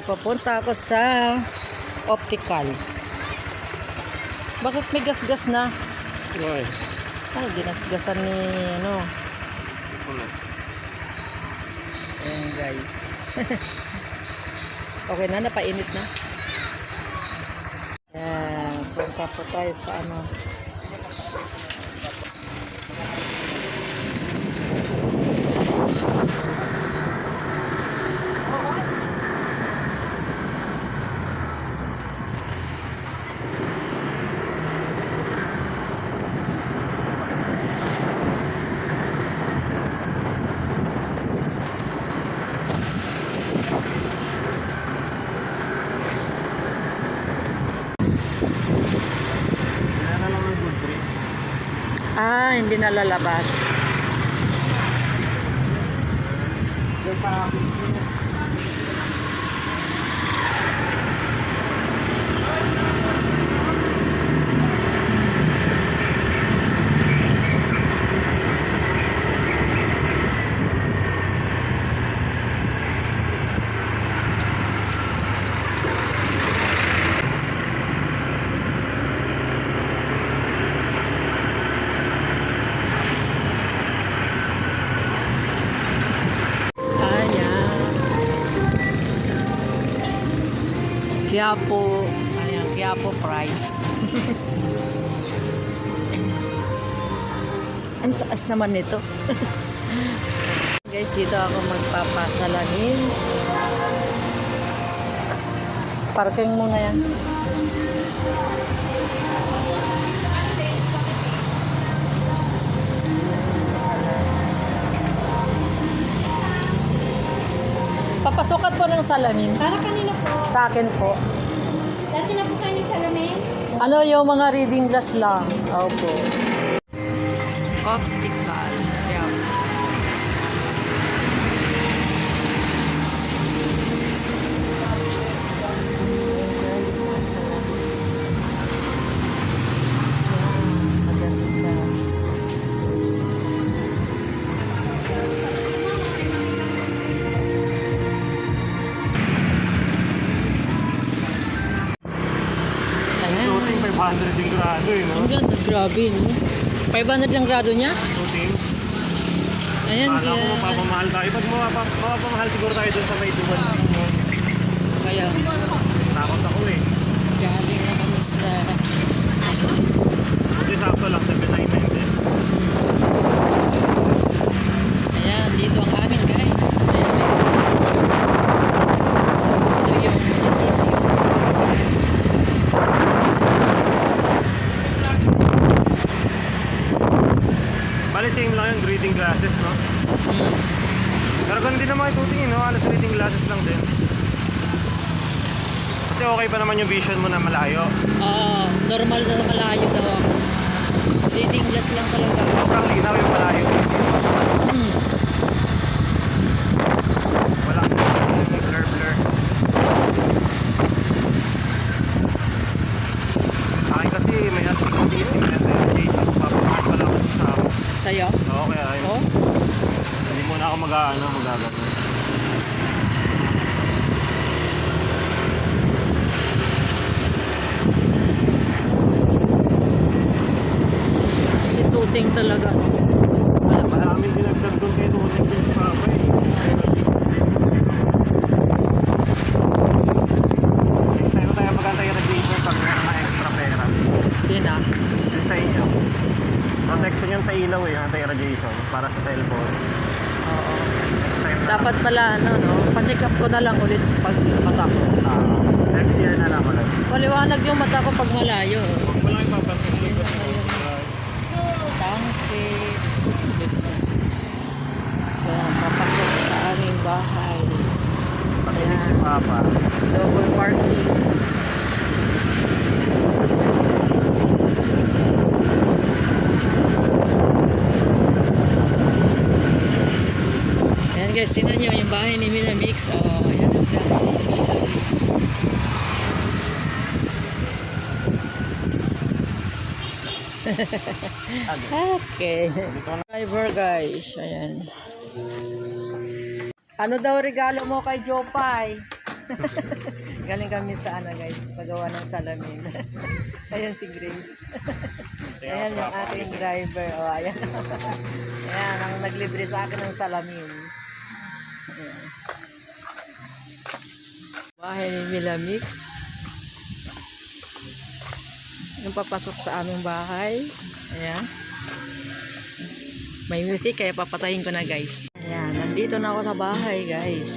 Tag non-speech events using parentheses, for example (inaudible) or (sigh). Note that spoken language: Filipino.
Papunta ako sa optical. Bakit may gasgas na? Why? Ay, ginasgasan ni ano. Ano? Ayan guys. (laughs) okay na, napainit na. Ayan, punta po tayo sa ano. Kaya na lang ng good trip. Ah, hindi na lalabas. Yung Ayan. Quiapo. Ayan, Quiapo price. (laughs) Ang taas naman nito. (laughs) Guys, dito ako magpapasalamin. Parking muna yan. Papasukat po ng salamin. Para kanina po. Sa akin po. Dati na po kayo ng salamin. Ano yung mga reading glass lang? Opo. Optical. 500 yung grado eh, no? Ang ganda, grabe, no? 500 lang grado niya? Shooting. Ayan, Kala ko kaya, mapapamahal tayo. Pag mapapa- mapapamahal siguro tayo dun sa may Duban. kaya Takot ako eh. galing na kami sa sa Hindi sakto lang, 799 din. Ayan, dito ang amin guys. Ayan, ito yung Bali same lang yung reading glasses, no? mm, Pero ganun din naman itutingin, no? Alas reading glasses lang din. Kasi okay pa naman yung vision mo na malayo. Oo, normal na malayo daw ako. Reading glass lang talaga. Sobrang linaw yung malayo. Mm. Walang blur-blur. Akin kasi may astigmatism and then papamahal pa lang ako sa ako. Sa'yo? Kaya ayun. Oh? Hindi muna ako mag-ano, magagano. Si Tuting talaga. Maraming dinagdag doon kay Tuning din sa Papa eh. Next time tayo magantay ng paper pag meron na extra pera. Sina? Yun sa inyo. Protection yun sa ilaw eh, anti-radiation para sa cellphone. Oo. Next time na. Dapat pala, ano, no? Pa-check up ko na lang ulit pag mata ko. Ah, next year na lang ulit. Maliwanag yung mata ko pag malayo. Huwag mo lang ipapansin yung Tangke. Kaya papasok sa aming bahay. Pakinig si Papa. Double parking. Ayan guys, tingnan nyo yung bahay ni Minamix. Oh, ayan ang bahay ni Minamix. (laughs) okay. Driver guys, ayan. Ano daw regalo mo kay Jopay? (laughs) Galing kami sa ano guys, pagawa ng salamin. (laughs) ayan si Grace. ayan yung ating driver. O, oh, ayan. ayan, ang naglibre sa akin ng salamin. Bahay ni Mila Mix. Yung papasok sa aming bahay. Ayan. May music kaya papatayin ko na guys. Ayan, nandito na ako sa bahay guys.